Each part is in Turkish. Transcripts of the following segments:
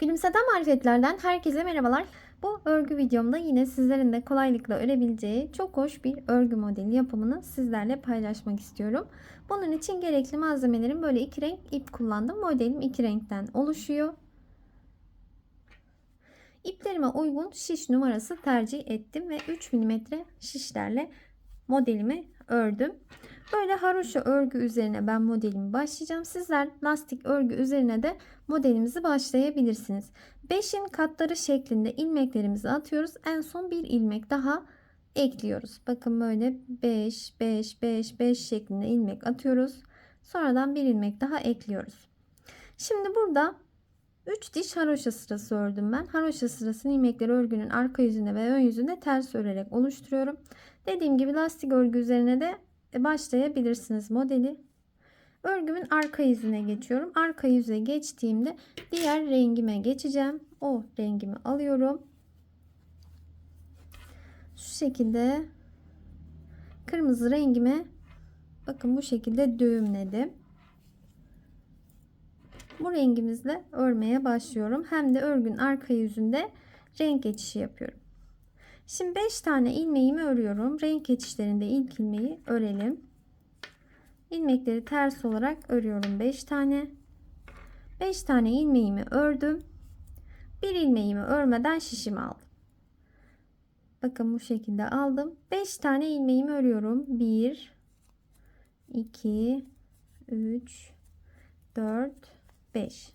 Gülümseten marifetlerden herkese merhabalar. Bu örgü videomda yine sizlerin de kolaylıkla örebileceği çok hoş bir örgü modeli yapımını sizlerle paylaşmak istiyorum. Bunun için gerekli malzemelerim böyle iki renk ip kullandım. Modelim iki renkten oluşuyor. İplerime uygun şiş numarası tercih ettim ve 3 mm şişlerle modelimi ördüm. Böyle haroşa örgü üzerine ben modelimi başlayacağım. Sizler lastik örgü üzerine de modelimizi başlayabilirsiniz. 5'in katları şeklinde ilmeklerimizi atıyoruz. En son bir ilmek daha ekliyoruz. Bakın böyle 5 5 5 5 şeklinde ilmek atıyoruz. Sonradan bir ilmek daha ekliyoruz. Şimdi burada 3 diş haroşa sırası ördüm ben. Haroşa sırasını ilmekleri örgünün arka yüzünde ve ön yüzünde ters örerek oluşturuyorum. Dediğim gibi lastik örgü üzerine de başlayabilirsiniz modeli. Örgümün arka yüzüne geçiyorum. Arka yüze geçtiğimde diğer rengime geçeceğim. O rengimi alıyorum. Şu şekilde kırmızı rengimi bakın bu şekilde düğümledim. Bu rengimizle örmeye başlıyorum. Hem de örgün arka yüzünde renk geçişi yapıyorum. Şimdi 5 tane ilmeğimi örüyorum. Renk geçişlerinde ilk ilmeği örelim. İlmekleri ters olarak örüyorum 5 tane. 5 tane ilmeğimi ördüm. Bir ilmeğimi örmeden şişimi aldım. Bakın bu şekilde aldım. 5 tane ilmeğimi örüyorum. 1 2 3 4 5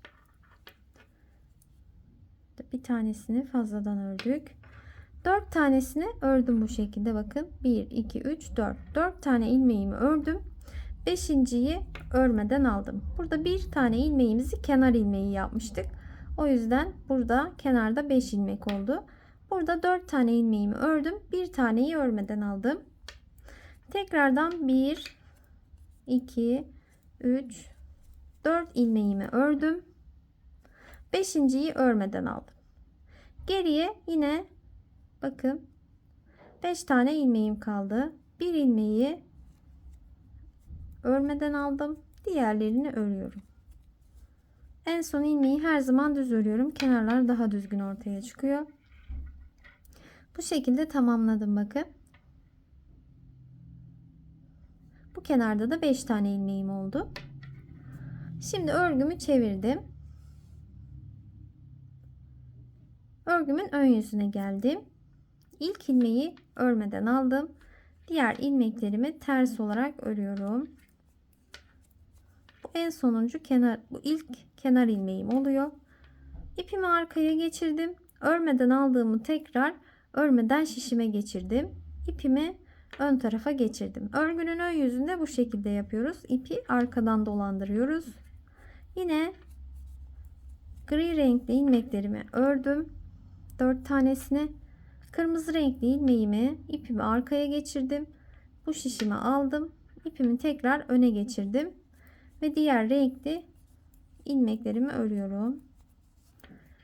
bir tanesini fazladan ördük. 4 tanesini ördüm bu şekilde bakın. 1 2 3 4 4 tane ilmeğimi ördüm. 5.yi örmeden aldım. Burada bir tane ilmeğimizi kenar ilmeği yapmıştık. O yüzden burada kenarda 5 ilmek oldu. Burada 4 tane ilmeğimi ördüm. Bir taneyi örmeden aldım. Tekrardan 1 2 3 4 ilmeğimi ördüm. 5.yi örmeden aldım. Geriye yine Bakın 5 tane ilmeğim kaldı. Bir ilmeği örmeden aldım. Diğerlerini örüyorum. En son ilmeği her zaman düz örüyorum. Kenarlar daha düzgün ortaya çıkıyor. Bu şekilde tamamladım bakın. Bu kenarda da 5 tane ilmeğim oldu. Şimdi örgümü çevirdim. Örgümün ön yüzüne geldim. İlk ilmeği örmeden aldım. Diğer ilmeklerimi ters olarak örüyorum. Bu en sonuncu kenar bu ilk kenar ilmeğim oluyor. İpimi arkaya geçirdim. Örmeden aldığımı tekrar örmeden şişime geçirdim. İpimi ön tarafa geçirdim. Örgünün ön yüzünde bu şekilde yapıyoruz. İpi arkadan dolandırıyoruz. Yine gri renkli ilmeklerimi ördüm. 4 tanesini Kırmızı renkli ilmeğimi ipimi arkaya geçirdim. Bu şişimi aldım. İpimi tekrar öne geçirdim. Ve diğer renkli ilmeklerimi örüyorum.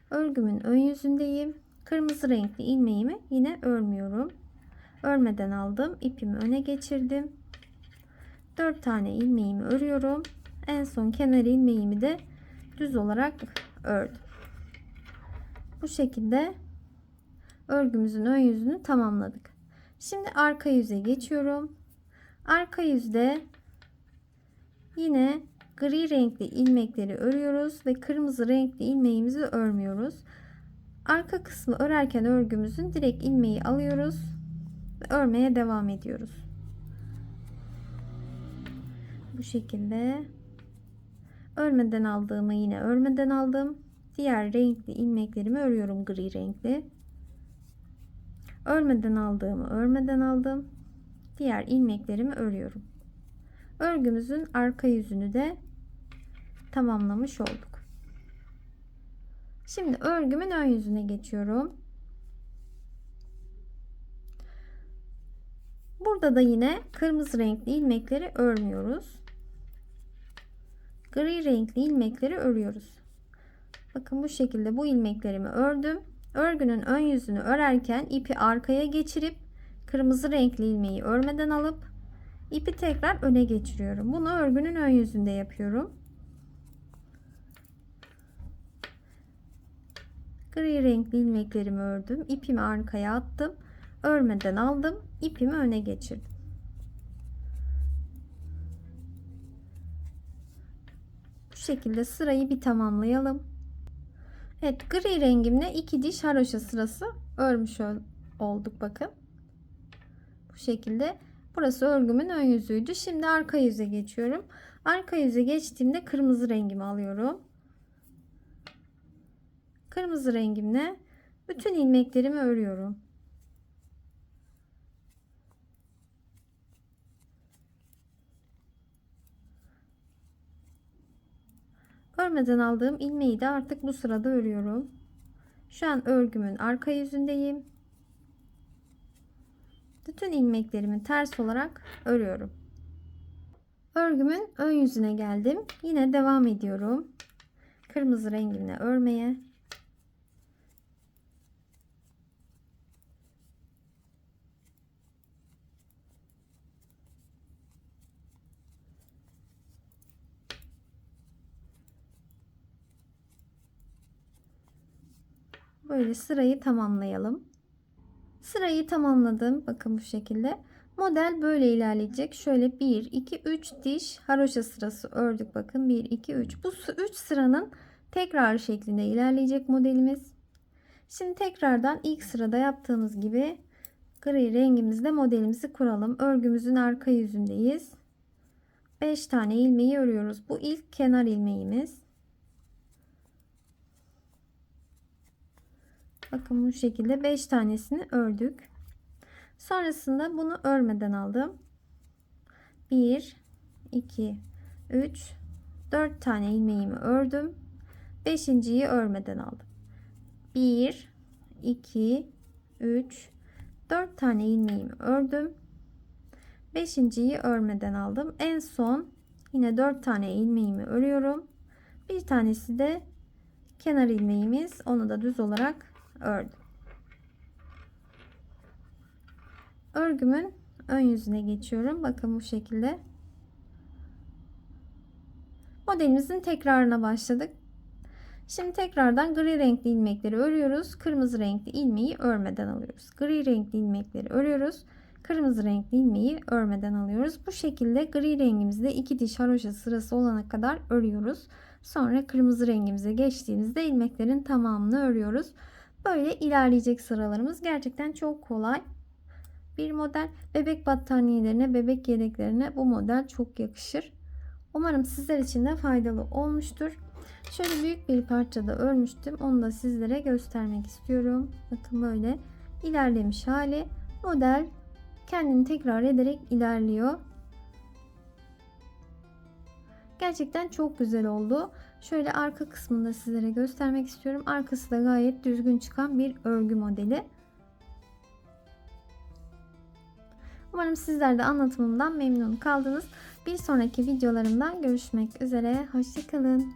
Örgümün ön yüzündeyim. Kırmızı renkli ilmeğimi yine örmüyorum. Örmeden aldım. ipimi öne geçirdim. 4 tane ilmeğimi örüyorum. En son kenar ilmeğimi de düz olarak ördüm. Bu şekilde örgümüzün ön yüzünü tamamladık. Şimdi arka yüze geçiyorum. Arka yüzde yine gri renkli ilmekleri örüyoruz ve kırmızı renkli ilmeğimizi örmüyoruz. Arka kısmı örerken örgümüzün direkt ilmeği alıyoruz ve örmeye devam ediyoruz. Bu şekilde örmeden aldığımı yine örmeden aldım. Diğer renkli ilmeklerimi örüyorum gri renkli. Örmeden aldığımı örmeden aldım. Diğer ilmeklerimi örüyorum. Örgümüzün arka yüzünü de tamamlamış olduk. Şimdi örgümün ön yüzüne geçiyorum. Burada da yine kırmızı renkli ilmekleri örmüyoruz. Gri renkli ilmekleri örüyoruz. Bakın bu şekilde bu ilmeklerimi ördüm. Örgünün ön yüzünü örerken ipi arkaya geçirip kırmızı renkli ilmeği örmeden alıp ipi tekrar öne geçiriyorum. Bunu örgünün ön yüzünde yapıyorum. Gri renkli ilmeklerimi ördüm. İpimi arkaya attım. Örmeden aldım. ipimi öne geçirdim. Bu şekilde sırayı bir tamamlayalım. Evet gri rengimle iki diş haroşa sırası örmüş olduk bakın. Bu şekilde burası örgümün ön yüzüydü. Şimdi arka yüze geçiyorum. Arka yüze geçtiğimde kırmızı rengimi alıyorum. Kırmızı rengimle bütün ilmeklerimi örüyorum. Örmeden aldığım ilmeği de artık bu sırada örüyorum. Şu an örgümün arka yüzündeyim. Bütün ilmeklerimi ters olarak örüyorum. Örgümün ön yüzüne geldim. Yine devam ediyorum. Kırmızı rengimle örmeye. Böyle sırayı tamamlayalım. Sırayı tamamladım. Bakın bu şekilde. Model böyle ilerleyecek. Şöyle 1, 2, 3 diş haroşa sırası ördük. Bakın 1, 2, 3. Bu 3 sıranın tekrar şeklinde ilerleyecek modelimiz. Şimdi tekrardan ilk sırada yaptığımız gibi gri rengimizle modelimizi kuralım. Örgümüzün arka yüzündeyiz. 5 tane ilmeği örüyoruz. Bu ilk kenar ilmeğimiz. Bakın bu şekilde 5 tanesini ördük. Sonrasında bunu örmeden aldım. 1 2 3 4 tane ilmeğimi ördüm. 5.yi örmeden aldım. 1 2 3 4 tane ilmeğimi ördüm. 5.yi örmeden aldım. En son yine 4 tane ilmeğimi örüyorum. Bir tanesi de kenar ilmeğimiz. Onu da düz olarak ördüm. Örgümün ön yüzüne geçiyorum. Bakın bu şekilde. Modelimizin tekrarına başladık. Şimdi tekrardan gri renkli ilmekleri örüyoruz. Kırmızı renkli ilmeği örmeden alıyoruz. Gri renkli ilmekleri örüyoruz. Kırmızı renkli ilmeği örmeden alıyoruz. Bu şekilde gri rengimizde iki diş haroşa sırası olana kadar örüyoruz. Sonra kırmızı rengimize geçtiğimizde ilmeklerin tamamını örüyoruz. Böyle ilerleyecek sıralarımız gerçekten çok kolay bir model. Bebek battaniyelerine, bebek yedeklerine bu model çok yakışır. Umarım sizler için de faydalı olmuştur. Şöyle büyük bir parçada örmüştüm. Onu da sizlere göstermek istiyorum. Bakın böyle ilerlemiş hali. Model kendini tekrar ederek ilerliyor. Gerçekten çok güzel oldu. Şöyle arka kısmını da sizlere göstermek istiyorum. Arkası da gayet düzgün çıkan bir örgü modeli. Umarım sizler de anlatımımdan memnun kaldınız. Bir sonraki videolarımdan görüşmek üzere. Hoşçakalın.